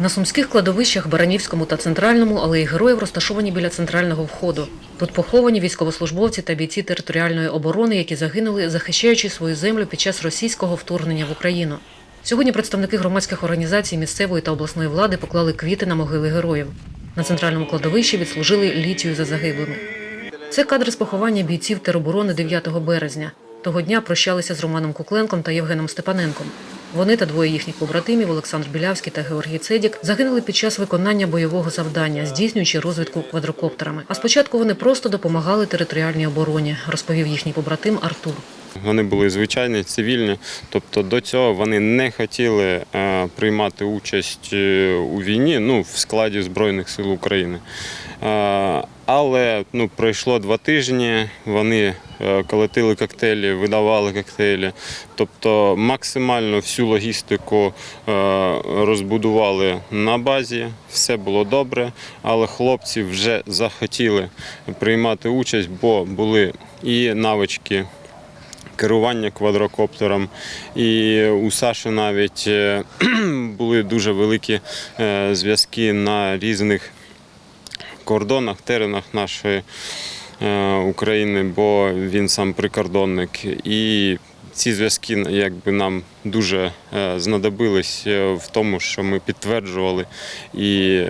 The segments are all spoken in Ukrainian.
На сумських кладовищах Баранівському та Центральному алеї героїв розташовані біля центрального входу. Тут поховані військовослужбовці та бійці територіальної оборони, які загинули, захищаючи свою землю під час російського вторгнення в Україну. Сьогодні представники громадських організацій місцевої та обласної влади поклали квіти на могили героїв. На центральному кладовищі відслужили літію за загиблими. Це кадри з поховання бійців тероборони 9 березня. Того дня прощалися з Романом Кукленком та Євгеном Степаненком. Вони та двоє їхніх побратимів Олександр Білявський та Георгій Цедік загинули під час виконання бойового завдання, здійснюючи розвідку квадрокоптерами. А спочатку вони просто допомагали територіальній обороні, розповів їхній побратим Артур. Вони були звичайні, цивільні, тобто до цього вони не хотіли е, приймати участь е, у війні ну, в складі Збройних сил України. Але ну, пройшло два тижні, вони е, колотили коктейлі, видавали коктейлі. Тобто максимально всю логістику е, розбудували на базі, все було добре, але хлопці вже захотіли приймати участь, бо були і навички керування квадрокоптером. І у Саші навіть е, були дуже великі зв'язки на різних кордонах, теренах нашої е, України, бо він сам прикордонник. І ці зв'язки якби нам дуже е, знадобились е, в тому, що ми підтверджували і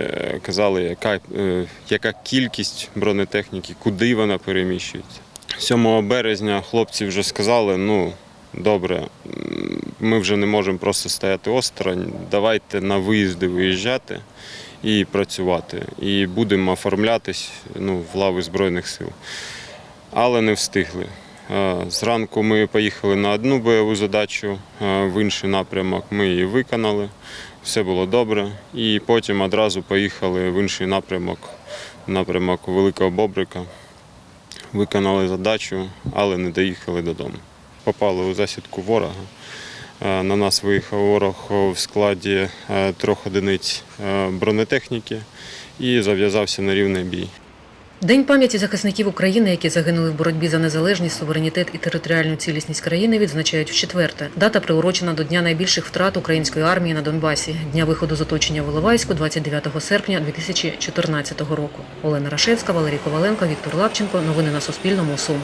казали, яка, яка кількість бронетехніки, куди вона переміщується. 7 березня хлопці вже сказали, ну добре, ми вже не можемо просто стояти осторонь, давайте на виїзди виїжджати і працювати. І будемо оформлятись ну, в лави Збройних сил. Але не встигли. Зранку ми поїхали на одну бойову задачу, в інший напрямок ми її виконали, все було добре. І потім одразу поїхали в інший напрямок, напрямок Великого Бобрика виконали задачу, але не доїхали додому. Попали у засідку ворога. Е, На нас виїхав ворог в складі е, трьох одиниць е, бронетехніки і зав'язався на рівний бій. День пам'яті захисників України, які загинули в боротьбі за незалежність, суверенітет і територіальну цілісність країни, відзначають вчетверте. Дата приурочена до дня найбільших втрат української армії на Донбасі, дня виходу з оточення в Іловайську 29 серпня 2014 року. Олена Рашевська, Валерій Коваленко, Віктор Лапченко. Новини на Суспільному. Суми.